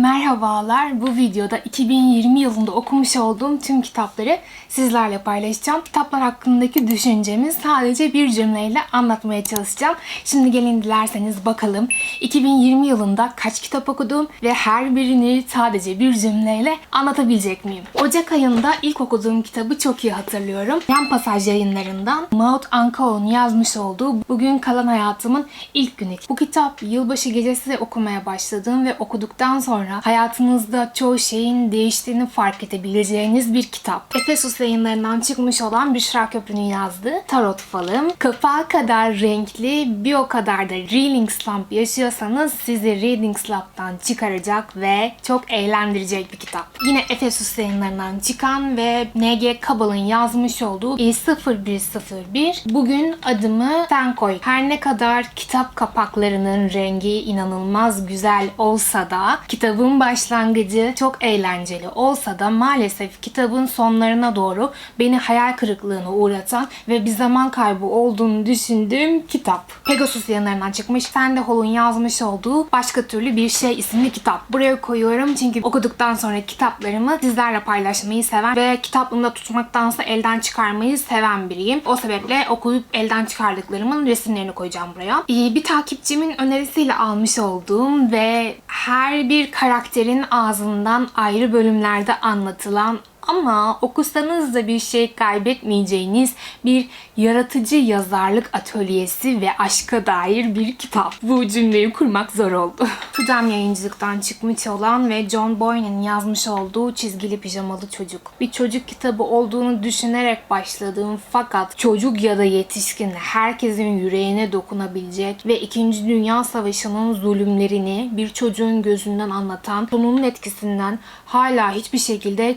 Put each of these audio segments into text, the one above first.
Merhabalar. Bu videoda 2020 yılında okumuş olduğum tüm kitapları sizlerle paylaşacağım. Kitaplar hakkındaki düşüncemi sadece bir cümleyle anlatmaya çalışacağım. Şimdi gelin dilerseniz bakalım 2020 yılında kaç kitap okudum ve her birini sadece bir cümleyle anlatabilecek miyim? Ocak ayında ilk okuduğum kitabı çok iyi hatırlıyorum. Yan Pasaj yayınlarından Maud Ankao'nun yazmış olduğu Bugün Kalan Hayatımın ilk günü. Bu kitap yılbaşı gecesi okumaya başladığım ve okuduktan sonra hayatınızda çoğu şeyin değiştiğini fark edebileceğiniz bir kitap. Efesus yayınlarından çıkmış olan Büşra Köprü'nün yazdığı Tarot Falım. Kapağı kadar renkli, bir o kadar da Reading Slump yaşıyorsanız sizi Reading Slump'tan çıkaracak ve çok eğlendirecek bir kitap. Yine Efesus yayınlarından çıkan ve N.G. Kabal'ın yazmış olduğu E 0101 Bugün adımı sen koy. Her ne kadar kitap kapaklarının rengi inanılmaz güzel olsa da kitabın başlangıcı çok eğlenceli olsa da maalesef kitabın sonlarına doğru beni hayal kırıklığına uğratan ve bir zaman kaybı olduğunu düşündüğüm kitap. Pegasus yayınlarından çıkmış Sandy Hall'un yazmış olduğu Başka Türlü Bir Şey isimli kitap. Buraya koyuyorum çünkü okuduktan sonra kitaplarımı sizlerle paylaşmayı seven ve kitaplığımda tutmaktansa elden çıkarmayı seven biriyim. O sebeple okuyup elden çıkardıklarımın resimlerini koyacağım buraya. Bir takipçimin önerisiyle almış olduğum ve her bir karakterin ağzından ayrı bölümlerde anlatılan ama okusanız da bir şey kaybetmeyeceğiniz bir yaratıcı yazarlık atölyesi ve aşka dair bir kitap. Bu cümleyi kurmak zor oldu. Tudem yayıncılıktan çıkmış olan ve John Boyne'in yazmış olduğu Çizgili Pijamalı Çocuk. Bir çocuk kitabı olduğunu düşünerek başladığım fakat çocuk ya da yetişkin herkesin yüreğine dokunabilecek ve 2. Dünya Savaşı'nın zulümlerini bir çocuğun gözünden anlatan sonunun etkisinden hala hiçbir şekilde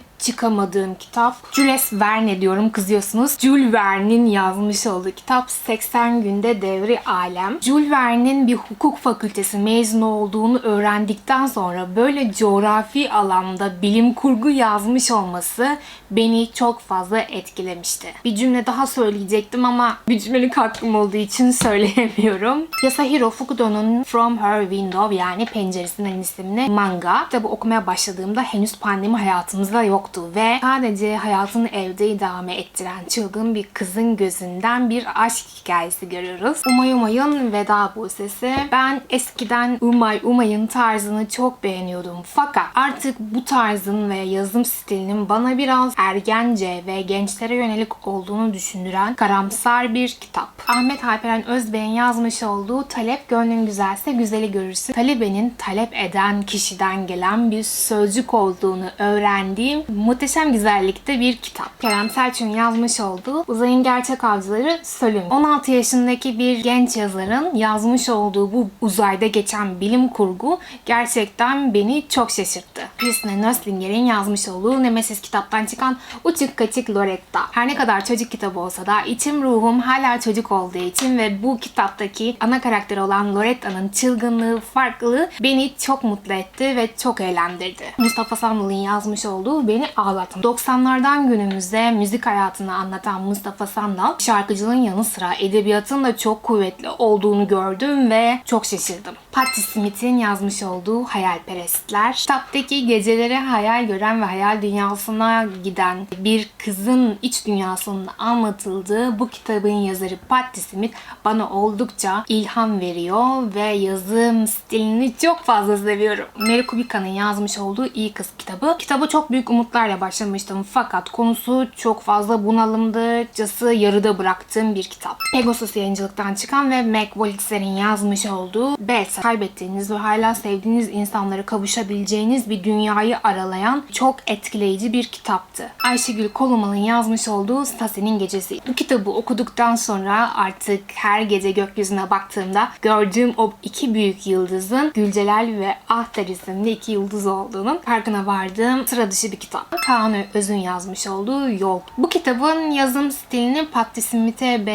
çıkamadığım kitap. Jules Verne diyorum kızıyorsunuz. Jules Verne'in yazmış olduğu kitap 80 günde devri alem. Jules Verne'in bir hukuk fakültesi mezunu olduğunu öğrendikten sonra böyle coğrafi alanda bilim kurgu yazmış olması beni çok fazla etkilemişti. Bir cümle daha söyleyecektim ama bir cümlelik hakkım olduğu için söyleyemiyorum. Yasahiro Fukudo'nun From Her Window yani Penceresinden isimli manga. Kitabı okumaya başladığımda henüz pandemi hayatımızda yoktu ve sadece hayatını evde idame ettiren çılgın bir kızın gözünden bir aşk hikayesi görüyoruz. Umay Umay'ın Veda Busesi. Ben eskiden Umay Umay'ın tarzını çok beğeniyordum. Fakat artık bu tarzın ve yazım stilinin bana biraz ergence ve gençlere yönelik olduğunu düşündüren karamsar bir kitap. Ahmet Alperen Özbey'in yazmış olduğu Talep Gönlün Güzelse Güzeli Görürsün. Talebenin talep eden kişiden gelen bir sözcük olduğunu öğrendiğim muhteşem güzellikte bir kitap. Kerem Selçuk'un yazmış olduğu Uzayın Gerçek Avcıları Sölüm. 16 yaşındaki bir genç yazarın yazmış olduğu bu uzayda geçen bilim kurgu gerçekten beni çok şaşırttı. Christine Nöslinger'in yazmış olduğu Nemesis kitaptan çıkan Uçuk Kaçık Loretta. Her ne kadar çocuk kitabı olsa da içim ruhum hala çocuk olduğu için ve bu kitaptaki ana karakter olan Loretta'nın çılgınlığı, farklılığı beni çok mutlu etti ve çok eğlendirdi. Mustafa Sandal'ın yazmış olduğu Beni Ağlatın. 90'lardan günümüzde müzik hayatını anlatan Mustafa Sandal şarkıcılığın yanı sıra edebiyatın da çok kuvvetli olduğunu gördüm ve çok şaşırdım. Patti Smith'in yazmış olduğu Hayalperestler. Kitaptaki geceleri hayal gören ve hayal dünyasına giden bir kızın iç dünyasının anlatıldığı bu kitabın yazarı Patti Smith bana oldukça ilham veriyor ve yazım stilini çok fazla seviyorum. Mary Kubica'nın yazmış olduğu İyi Kız kitabı. Kitabı çok büyük umutlarla başlamıştım fakat konusu çok fazla bunalımdıcası yarıda bıraktığım bir kitap. Pegasus yayıncılıktan çıkan ve Meg Wolitzer'in yazmış olduğu Belsa kaybettiğiniz ve hala sevdiğiniz insanlara kavuşabileceğiniz bir dünyayı aralayan çok etkileyici bir kitaptı. Ayşegül Kolumal'ın yazmış olduğu Stasi'nin Gecesi. Bu kitabı okuduktan sonra artık her gece gökyüzüne baktığımda gördüğüm o iki büyük yıldızın Gülcelal ve Ahtar isimli iki yıldız olduğunun farkına vardığım sıra dışı bir kitap. Kaan Öz'ün yazmış olduğu Yol. Bu kitabın yazım stilini Patti Smith'e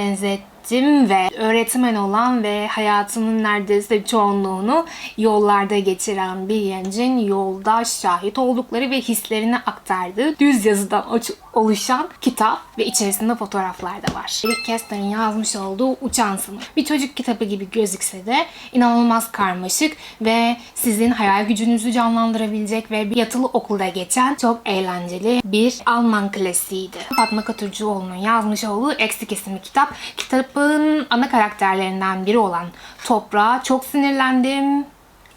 benzettim ve öğretmen olan ve hayatının neredeyse çoğunluğunu yollarda geçiren bir gencin yolda şahit oldukları ve hislerini aktardığı düz yazıdan oluşan kitap ve içerisinde fotoğraflar da var. Eric Kästner'in yazmış olduğu Uçan Sınıf. Bir çocuk kitabı gibi gözükse de inanılmaz karmaşık ve sizin hayal gücünüzü canlandırabilecek ve bir yatılı okulda geçen çok eğlenceli bir Alman klasiğiydi. Fatma Katırcıoğlu'nun yazmış olduğu Eksik isimli kitap. Kitabın ana karakterlerinden biri olan Toprağa çok sinirlendim.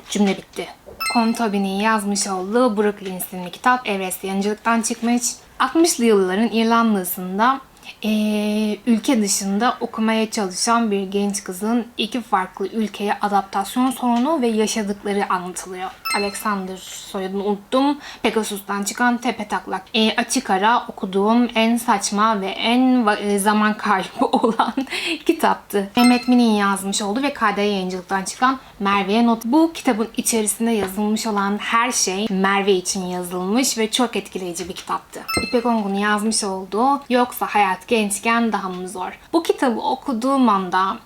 Cümle bitti. Kontobi'nin yazmış olduğu Brooklyn isimli kitap Everest yayıncılıktan çıkmış. 60'lı yılların İrlanda'sında eee, ülke dışında okumaya çalışan bir genç kızın iki farklı ülkeye adaptasyon sorunu ve yaşadıkları anlatılıyor. Alexander soyadını unuttum. Pegasus'tan çıkan tepe taklak. E, açık ara okuduğum en saçma ve en e, zaman kaybı olan kitaptı. Mehmet Min'in yazmış olduğu ve KD yayıncılıktan çıkan Merve'ye not. Bu kitabın içerisinde yazılmış olan her şey Merve için yazılmış ve çok etkileyici bir kitaptı. İpek Ongun'un yazmış olduğu Yoksa Hayat Gençken Daha mı Zor? Bu kitabı okuduğum anda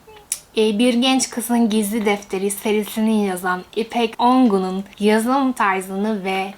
e, bir genç kızın gizli defteri serisini yazan İpek Ongun'un yazım tarzını ve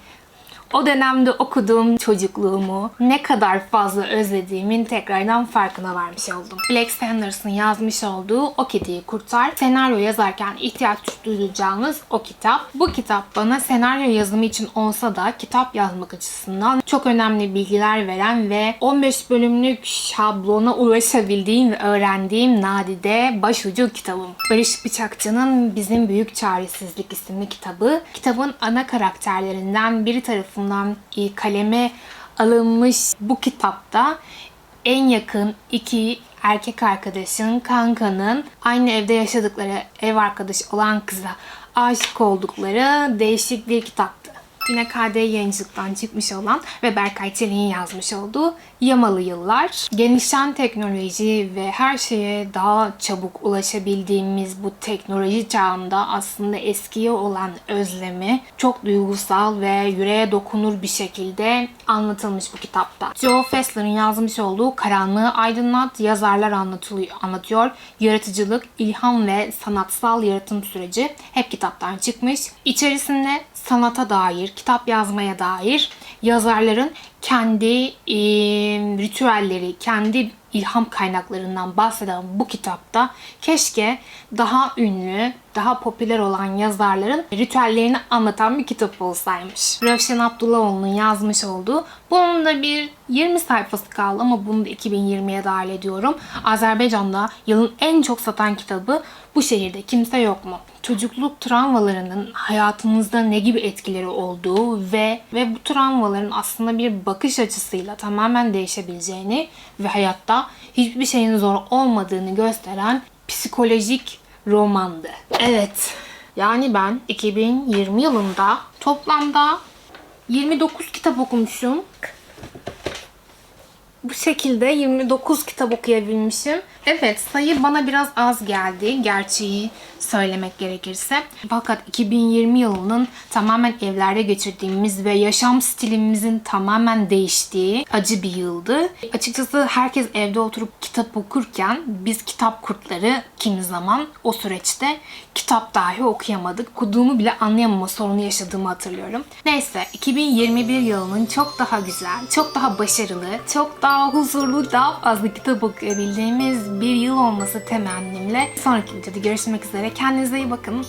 o dönemde okuduğum çocukluğumu ne kadar fazla özlediğimin tekrardan farkına varmış oldum. Black Sanders'ın yazmış olduğu O Kediyi Kurtar, senaryo yazarken ihtiyaç duyacağınız o kitap. Bu kitap bana senaryo yazımı için olsa da kitap yazmak açısından çok önemli bilgiler veren ve 15 bölümlük şablona ulaşabildiğim ve öğrendiğim nadide başucu kitabım. Barış Bıçakçı'nın Bizim Büyük Çaresizlik isimli kitabı. Kitabın ana karakterlerinden biri tarafından e, kaleme alınmış bu kitapta en yakın iki erkek arkadaşın, kankanın aynı evde yaşadıkları ev arkadaşı olan kıza aşık oldukları değişik bir kitaptı. Yine KD yayıncılıktan çıkmış olan ve Berkay Çelik'in yazmış olduğu Yamalı Yıllar. Gelişen teknoloji ve her şeye daha çabuk ulaşabildiğimiz bu teknoloji çağında aslında eskiye olan özlemi çok duygusal ve yüreğe dokunur bir şekilde anlatılmış bu kitapta. Joe Fessler'ın yazmış olduğu Karanlığı Aydınlat yazarlar anlatıyor. Yaratıcılık, ilham ve sanatsal yaratım süreci hep kitaptan çıkmış. İçerisinde sanata dair, kitap yazmaya dair yazarların kendi e, ritüelleri, kendi ilham kaynaklarından bahseden bu kitapta keşke daha ünlü, daha popüler olan yazarların ritüellerini anlatan bir kitap olsaymış. Rövşen Abdullahoğlu'nun yazmış olduğu, bunun da bir 20 sayfası kaldı ama bunu da 2020'ye dahil ediyorum. Azerbaycan'da yılın en çok satan kitabı Bu Şehirde Kimse Yok mu? Çocukluk travmalarının hayatımızda ne gibi etkileri olduğu ve ve bu travmaların aslında bir bakış açısıyla tamamen değişebileceğini ve hayatta hiçbir şeyin zor olmadığını gösteren psikolojik romandı. Evet. Yani ben 2020 yılında toplamda 29 kitap okumuşum. Bu şekilde 29 kitap okuyabilmişim. Evet sayı bana biraz az geldi gerçeği söylemek gerekirse. Fakat 2020 yılının tamamen evlerde geçirdiğimiz ve yaşam stilimizin tamamen değiştiği acı bir yıldı. Açıkçası herkes evde oturup kitap okurken biz kitap kurtları kimi zaman o süreçte kitap dahi okuyamadık. Okuduğumu bile anlayamama sorunu yaşadığımı hatırlıyorum. Neyse 2021 yılının çok daha güzel, çok daha başarılı, çok daha huzurlu, daha fazla kitap okuyabildiğimiz bir yıl olması temennimle sonraki videoda görüşmek üzere. Kendinize iyi bakın.